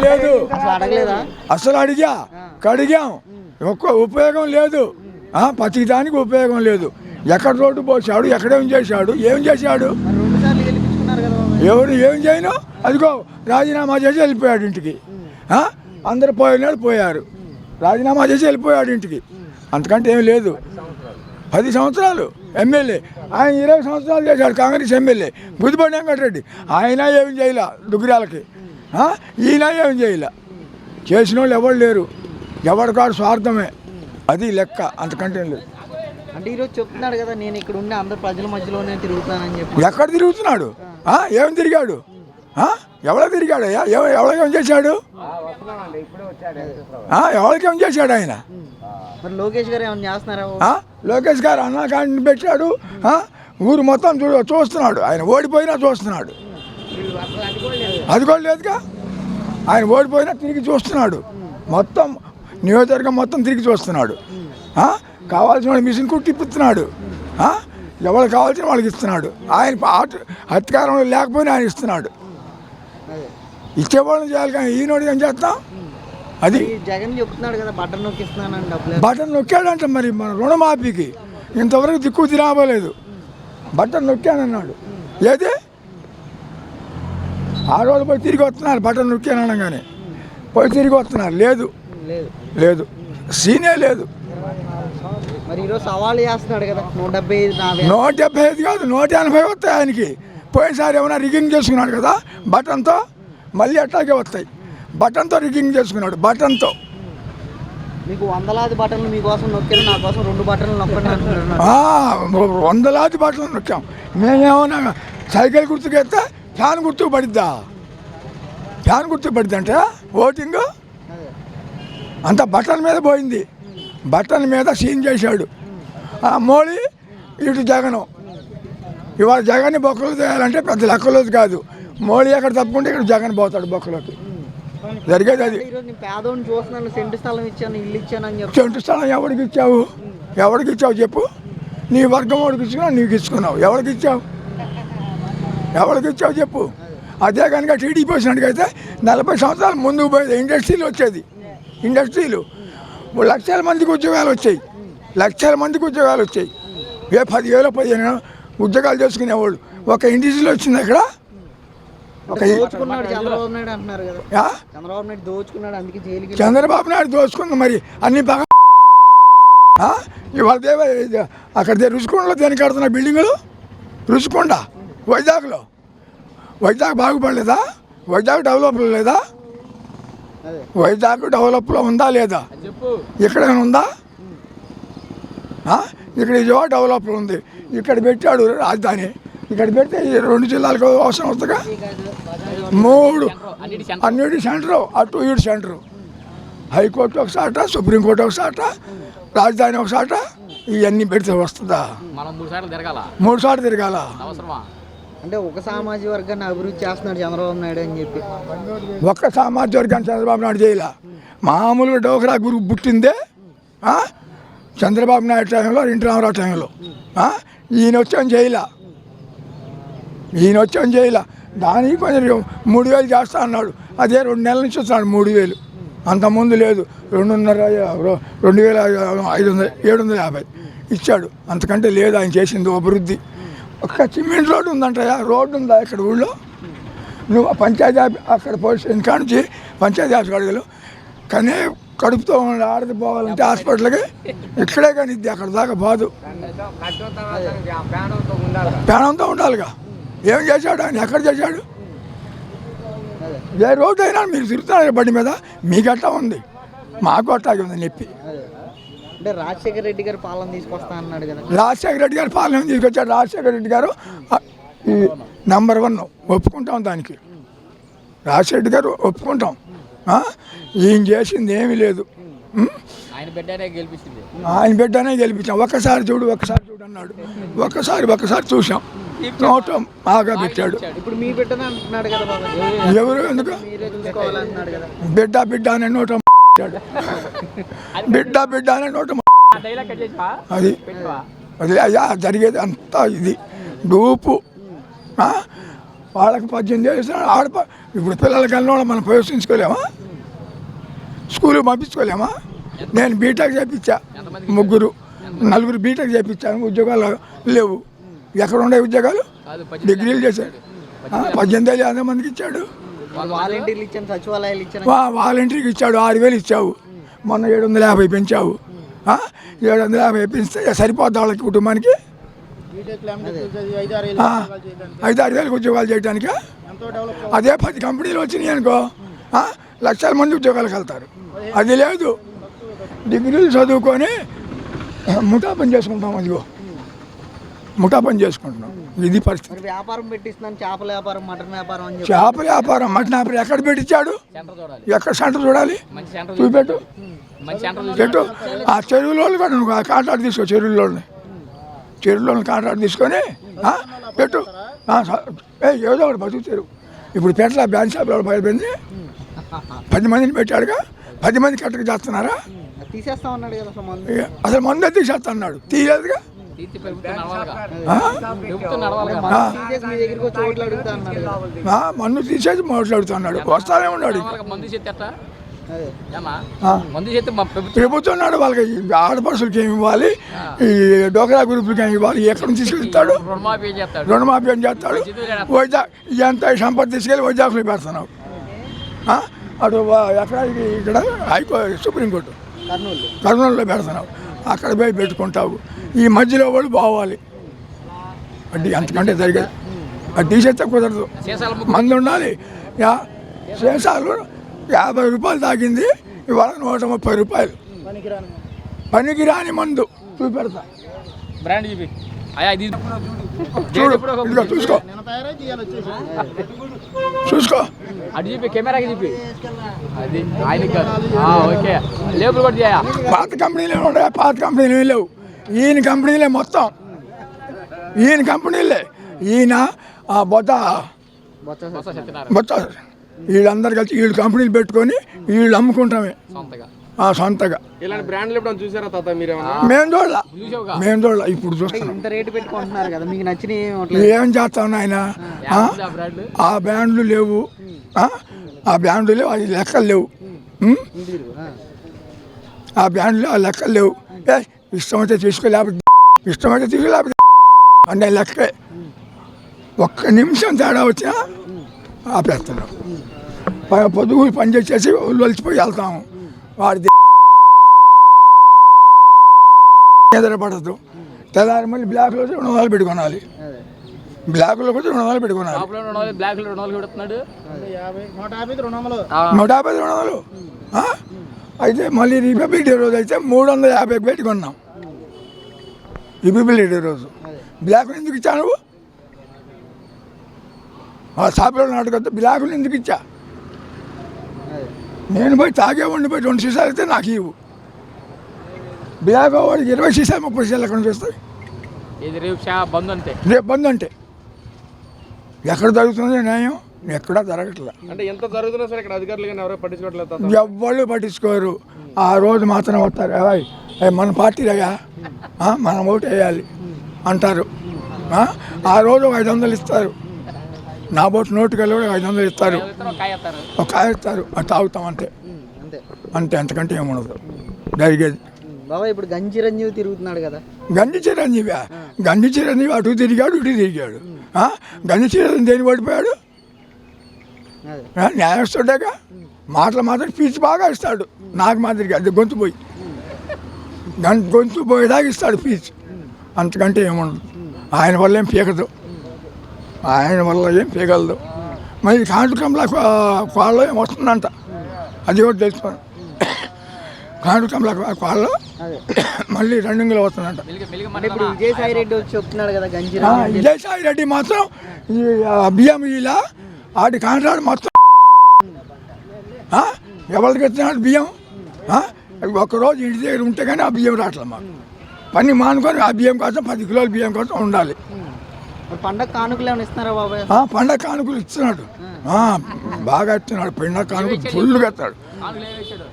లేదు. అసలు అడిగా. కడిగాం. ఒక్క ఉపయోగం లేదు. దానికి ఉపయోగం లేదు. ఎక్కడ రోడ్డు పోసాడు ఎక్కడేం చేశాడు ఏం చేశాడు? ఎవరు ఏం చేయను? అదిగో రాజీనామా చేసి వెళ్ళిపోయాడు ఇంటికి. ఆ? అందరు పోయినాడు పోయారు. రాజీనామా చేసి వెళ్ళిపోయాడు ఇంటికి. అంతకంటే ఏం లేదు. పది సంవత్సరాలు ఎమ్మెల్యే. ఆయన ఇరవై సంవత్సరాలు చేశాడు కాంగ్రెస్ ఎమ్మెల్యే. బుద్ధిపడి వెంకటరెడ్డి. ఆయన ఏం చేయలే దుగ్గిరాలకి? ఈయన ఏం చేయలే. చేసిన వాళ్ళు ఎవరు లేరు. ఎవరికాడు స్వార్థమే. అది లెక్క. అంతకంటే ఏం లేదు. అంటే ఈరోజు చెప్తున్నాడు కదా నేను ఇక్కడ ఉండి అందరు ప్రజల మధ్యలోనే తిరుగుతానని చెప్పి. ఎక్కడ తిరుగుతున్నాడు? ఆ? ఏం తిరిగాడు? ఎవడో తిరిగాడయ్యా ఎవ- ఎవరికేం చేశాడు? ఎవరికేం చేశాడు ఆయన? లోకేష్ గారు ఏమైనా చేస్తున్నారా? లోకేష్ గారు అన్నా క్యాంటీన్ పెట్టాడు? ఊరు మొత్తం చూ చూస్తున్నాడు. ఆయన ఓడిపోయినా చూస్తున్నాడు. అది కూడా లేదుగా. ఆయన ఓడిపోయినా తిరిగి చూస్తున్నాడు. మొత్తం నియోజకవర్గం మొత్తం తిరిగి చూస్తున్నాడు? కావాల్సిన వాడు మిషన్ కుట్టి ఇప్పుతున్నాడు ఆ? ఎవరు కావాల్సిన వాళ్ళకి ఇస్తున్నాడు. ఆయన అధికారంలో లేకపోయినా ఆయన ఇస్తున్నాడు. ఇచ్చేవాళ్ళని చేయాలి కానీ ఈనాడు ఏం చేస్తాం? అది జగన్ చెప్తున్నాడు కదా బటన్ నొక్కిస్తున్నానని డబ్బులు బటన్ నొక్కాడంట మరి మన రుణమాఫీకి. ఇంతవరకు దిక్కు తిరాబోలేదు బటన్ నొక్కానన్నాడు. ఏది? ఆ రోజు పోయి తిరిగి వస్తున్నారు బటన్ నొక్కాను అనగానే. పోయి తిరిగి వస్తున్నారు. లేదు. లేదు. లేదు. సీనే లేదు. నూట డెబ్బై ఐదు కాదు నూట ఎనభై వస్తాయి ఆయనకి. పోయినసారి ఏమైనా రిగింగ్ చేసుకున్నాడు కదా బటన్తో మళ్ళీ అట్లాగే వస్తాయి. బటన్తో రిగింగ్ చేసుకున్నాడు బటన్తో. మీకు వందలాది బటన్లు మీకోసం నొక్కారు నా కోసం రెండు బటన్లు నొక్కండి వందలాది నొక్కాం. మేమేమన్నా సైకిల్ గుర్తుకెత్తే ఫ్యాన్ గుర్తుకు పడిద్దా? ఫ్యాన్ గుర్తుకు పడిద్ది అంటే ఓటింగ్ అంత బట్టల మీద పోయింది. బట్టల మీద సీన్ చేశాడు. ఆ మోడీ ఇటు జగను. ఇవాళ జగన్ బొక్కలు చేయాలంటే పెద్ద లెక్కలోది కాదు. మోడీ ఎక్కడ తప్పుకుంటే ఇక్కడ జగన్ పోతాడు బొక్కలోకి. జరిగేది అది. సెంటు స్థలం ఎవరికి ఇచ్చావు? ఎవరికి ఇచ్చావు చెప్పు. నీ వర్గం వాడికి ఇచ్చుకున్నావు నీకు ఇచ్చుకున్నావు. ఎవరికి ఇచ్చావు? ఎవరికి ఇచ్చావు చెప్పు? అదే కనుక టీడీపీ వచ్చినట్టుకైతే నలభై సంవత్సరాల ముందుకు పోయేది ఇండస్ట్రీలు వచ్చేది. ఇండస్ట్రీలు. లక్షల మందికి ఉద్యోగాలు వచ్చాయి. లక్షల మందికి ఉద్యోగాలు వచ్చాయి. ఏ పదివేలు పదిహేను ఉద్యోగాలు చేసుకునేవాళ్ళు. ఒక ఇండస్ట్రీలో వచ్చింది అక్కడ చంద్రబాబు నాయుడు దోచుకుంది మరి. అన్ని బాగా? ఇవాళ దేవ అక్కడ రుచికొండలో దేనికి కడుతున్న బిల్డింగులు? రుచికొండ వైజాగ్లో వైజాగ్ బాగుపడలేదా? వైజాగ్ డెవలప్ లేదా? వైజాగ్ డెవలప్లో ఉందా లేదా? ఇక్కడ ఉందా? ఇక్కడ ఇజో డెవలప్లో ఉంది. ఇక్కడ పెట్టాడు రాజధాని. ఇక్కడ పెడితే ఈ రెండు జిల్లాలకు అవసరం వస్తుందిగా మూడు. అన్నిటి సెంటరు అటు ఇటు సెంటరు. హైకోర్టు ఒక సాట సుప్రీంకోర్టు ఒక సాట రాజధాని ఒక సాట ఇవన్నీ పెడితే వస్తుందా? మూడు సార్లు తిరగాల? మూడు సార్లు తిరగాల? అంటే ఒక సామాజిక వర్గాన్ని అభివృద్ధి చేస్తున్నాడు చంద్రబాబు నాయుడు అని చెప్పి. ఒక్క సామాజిక వర్గాన్ని చంద్రబాబు నాయుడు చేయలే. మామూలుగా డోకరా గురువు పుట్టిందే చంద్రబాబు నాయుడు టైంలో రెండు రామారావు టైంలో. ఈయన వచ్చాను చేయలే. ఈయన వచ్చాం చేయలే. దానికి కొంచెం మూడు వేలు చేస్తా అన్నాడు. అదే రెండు నెలల నుంచి వస్తున్నాడు మూడు వేలు. అంతకుముందు లేదు. రెండున్నర రెండు వేల ఐదు వందల ఏడు వందల యాభై ఇచ్చాడు. అంతకంటే లేదు ఆయన చేసింది అభివృద్ధి. ఒక సిమెంట్ రోడ్డు ఉందంటయా రోడ్డు ఉందా ఇక్కడ ఊళ్ళో? నువ్వు ఆ పంచాయతీ అక్కడ పోలీస్ స్టేషన్ నుంచి పంచాయతీ ఆఫీస్ అడగలు కానీ కడుపుతో ఆడది పోవాలంటే హాస్పిటల్కి ఇక్కడే కానీ ఇది అక్కడ దాకా బాదు. ప్రాణంతో ఉండాలిగా. ఏం చేశాడు ఆయన? ఎక్కడ చేశాడు? ఏ రోడ్డు అయినా మీరు తిరుగుతున్నారు బండి మీద? మీకు అట్టా ఉంది. మాకు అట్టాగే ఉంది నొప్పి. అంటే రాజశేఖర రెడ్డి గారు పాలన తీసుకొస్తా అన్నాడు కదా. రాజశేఖర రెడ్డి గారు పాలన తీసుకొచ్చాడు. రాజశేఖర రెడ్డి గారు నంబర్ వన్ ఒప్పుకుంటాం దానికి. రాజశేఖర రెడ్డి గారు ఒప్పుకుంటాం. ఆ? ఈయన చేసింది ఏమీ లేదు? ఆయన బిడ్డనే గెలిపించింది. ఆయన బిడ్డనే గెలిపించాం. ఒక్కసారి చూడు ఒక్కసారి చూడు అన్నాడు. ఒక్కసారి ఒక్కసారి చూసాం నోటం బాగా పెట్టాడు. ఇప్పుడు మీ బిడ్డనే అంటున్నాడు కదా బాబా. ఎవరు ఎందుకు? మీరే చూసుకోవాలంటున్నాడు కదా. బిడ్డ బిడ్డ అనే నోట పెట్టాడు. బిడ్డ బిడ్డ అనే నోట అది. అది అయ్యా జరిగేది అంతా ఇది. డూపు. ఆ? వాళ్ళకి పద్దెనిమిది ఏళ్ళు ఇస్తున్నాడు. ఆడ ప- ఇప్పుడు పిల్లలకి వెళ్ళిన వాళ్ళు మనం ప్రవేశించుకోలేమా? స్కూల్కి పంపించుకోలేమా? నేను బీటెక్ చేయించా ముగ్గురు. నలుగురు బీటెక్ చేయించాను ఉద్యోగాలు లేవు. ఎక్కడ ఉండే ఉద్యోగాలు? డిగ్రీలు చేశాడు. పద్దెనిమిది ఏళ్ళు ఎంతో మందికి ఇచ్చాడు. వాలంటీర్లు ఇచ్చాను సచివాలయాలు ఇచ్చాను. వా వాలంటీర్కి ఇచ్చాడు. ఆరు వేలు ఇచ్చావు. మొన్న ఏడు వందల యాభై పెంచావు? ఏడు వందల యాభై పెంచితే సరిపోద్ది వాళ్ళకి కుటుంబానికి? ఆ, ఐదు ఆరు వేలకు ఉద్యోగాలు చేయడానికి అదే పది కంపెనీలు వచ్చినాయి అనుకో లక్షల మంది ఉద్యోగాలకు వెళ్తారు. అది లేదు. డిగ్రీలు చదువుకొని ముఠా పని చేసుకుంటాం అదిగో. ముఠా పని చేసుకుంటున్నాం. ఇది పరిస్థితి. వ్యాపారం పెట్టిస్తున్నాను చేపల వ్యాపారం మటన్ వ్యాపారం అని చెప్పి. చేపల వ్యాపారం మటన్ వ్యాపారం ఎక్కడ పెట్టించాడు? సెంటర్ చూడాలి. ఎక్కడ సెంటర్ చూడాలి? మంచి సెంటర్ చూపెట్టు మంచి సెంటర్ చెట్టు ఆ చెరువులో కూడా నువ్వు ఆ కాంట్రాక్ట్ తీసుకో చెరువులోని చెరువులోని కాంట్రాక్ట్ తీసుకొని పెట్టు. ఏదో ఒకటి బతుకు చెరువు ఇప్పుడు పెట్టలా బ్యాంక్ షాప్లో పడిపోయింది పది మందిని పెట్టాడుగా. పది మంది కట్టక చేస్తున్నారా? తీసేస్తా ఉన్నాడు కదా అసలు మందు. ఏ, అసలు మందు తీసేస్తా అన్నాడు. తీయలేదుగా. ఆ, తీసేసి మీ దగ్గరికి వచ్చి ఓట్లు అడుగుతా అన్నాడు కదా. ఆ, మందు తీసేసి మాట్లాడుతున్నాడు. వస్తానే ఉన్నాడు. ప్రభుత్వం నాడు వాళ్ళకి ఈ ఆడపడుచులకి ఏమి ఇవ్వాలి? ఈ డోకరా గ్రూపులకి ఏమి ఇవ్వాలి? ఎక్కడి నుంచి తీసుకెళ్తాడు? రుణమాఫీ ఏం చేస్తాడు? వైజాగ్ ఎంత సంపద తీసుకెళ్ళి వైజాగ్లో పెడుతున్నావు ఆ? అటు ఎక్కడ ఇక్కడ? హైకో సుప్రీంకోర్టు. కర్నూలు. కర్నూలులో పెడుతున్నావు అక్కడ పోయి పెట్టుకుంటావు. ఈ మధ్యలో వాళ్ళు బావాలి. అది అంతకంటే జరిగేది. అది తీసేస్తే కుదరదు మంది ఉండాలి. యా శేషాలు యాభై రూపాయలు తాగింది. ఇవాళ నూట ముప్పై రూపాయలు. పనికి రాని మందు. చూపెడతా. బ్రాండ్ చూపి. అయ్యా ఇది చూడు ఇదిగో చూసుకో. చూసుకో. అటు చూపి కెమెరాకి చూపి అది ఆయనకి కాదు. ఆ, ఓకే. లేబుల్ కూడా చేయా పాత కంపెనీలే ఉన్నాయి పాత కంపెనీలు లేవు. ఈయన కంపెనీలే మొత్తం. ఈయన కంపెనీలే. ఈయన ఆ బొత్త బొత్త వీళ్ళందరు కలిసి వీళ్ళు కంపెనీలు పెట్టుకొని వీళ్ళు అమ్ముకుంటామే. సొంతగా. సొంతగా. ఇలాంటి బ్రాండ్లు చూసారా తాత మీరేమన్నా? మేము చూడాల. మేము చూడాల. ఇప్పుడు చూస్తున్నాం. ఇంత రేటు పెట్టుకుంటున్నారు కదా మీకు నచ్చిన ఏం చేస్తాం ఆయన ఆ? బ్యాండ్లు లేవు. ఆ? ఆ బ్యాండ్లు లేవు అది లెక్కలు లేవు? ఆ బ్యాండ్లు ఆ లెక్కలు లేవు. ఏ ఇష్టమైతే తీసుకో లేకపోతే ఇష్టమైతే తీసుకో లేకపోతే అనే లెక్కే. ఒక్క నిమిషం తేడా వచ్చినా ఆపేస్తున్నాం ప- పొద్దుగు పని చేసేసి ఒలిచిపోయి వెళ్తాము. వాడి ఎదురపడదు తెల్లారి మళ్ళీ బ్లాక్లో బ్లాక్లో కూడా రెండు వందలు వందలు బ్లాక్లో రెండు వందలు పెడుతున్నాడు నూట యాభై రెండు వందలు ఆ, నూట యాభై రెండు వందలు? అయితే మళ్ళీ రిపబ్లిక్ డే రోజు అయితే మూడు వందల యాభై పెట్టుకున్నాం. రిపబ్లిక్ డే రోజు. బ్లాక్ ఎందుకు ఇచ్చా నువ్వు? ఆ షాపులో నాటుకొస్తే బ్లాకులు ఎందుకు ఇచ్చా? నేను పోయి తాగే ఉండి పోయి రెండు సీసాలు అయితే నాకు ఇవ్వు. వాడికి ఇరవై సీసాలు ముప్పై సీసాలు ఎక్కడ నుంచి వస్తాయి ఇది రేపు షా బంద్ అంతే? రేపు బంద్ అంటే ఎక్కడ జరుగుతుంది న్యాయం ఎక్కడా జరగట్లే. అంటే ఎంత జరుగుతున్నా సరే ఇక్కడ అధికారులు కానీ ఎవరో పట్టించుకోవట్లేదు తాత. ఎవ్వళ్ళు పట్టించుకోరు. ఆ రోజు మాత్రం వస్తారు. "ఏయ్, మన పార్టీలయ్యా ఆ, మనం ఓటు వేయాలి అంటారు. ఆ, ఆ రోజు ఒక ఐదు వందలు ఇస్తారు. నా ఓటు నోటుకి వెళ్ళి ఐదు వందలు ఇస్తారు. ఒక కాయ ఇస్తారు. అది తాగుతాం అంతే. అంతే. అంతే అంతకంటే ఏముండదు. జరిగేది బాబా ఇప్పుడు గంజిరంజీవి తిరుగుతున్నాడు కదా. గండి చిరంజీవి గండి చిరంజీవి అటు తిరిగాడు ఇటు తిరిగాడు. గండి చిరంజీవి దేని పడిపోయాడు న్యాయస్తుడేగా మాటలు మాత్రం పీచి బాగా ఇస్తాడు. నాకు మాదిరిగా అది గొంతు పోయి. గొంతు పోయేదాకా ఇస్తాడు పీచ్. అంతకంటే ఏముండదు. ఆయన వల్ల ఏం పీకదు. ఆయన వల్ల ఏం పీకలదు. మరి కాంటుకంలా కోళ్ళ ఏం వస్తుందంట? అది కూడా తెలుసుకోండి కాంటుకంలా కోళ్ళ మళ్ళీ రన్నింగ్లో వస్తుందంట. ఇప్పుడు విజయసాయి రెడ్డి వచ్చి చెప్తున్నాడు కదా విజయసాయి రెడ్డి మాత్రం ఈ ఆ, బియ్యం ఇలా ఆడి కాంట్రాక్ట్ మొత్తం? ఎవరికి ఇస్తున్నాడు బియ్యం? ఒక్కరోజు ఇంటి దగ్గర ఉంటే కానీ ఆ బియ్యం రావట్లే మాకు. పని మానుకొని ఆ బియ్యం కోసం పది కిలోల బియ్యం కోసం ఉండాలి. పండగ కానుకలు ఏమైనా ఇస్తున్నారా బాబాయ్ ఆ, పండగ కానుకలు ఇస్తున్నాడు. ఆ, బాగా ఇస్తున్నాడు. పండగ కానుకలు ఫుల్గా ఇస్తాడు.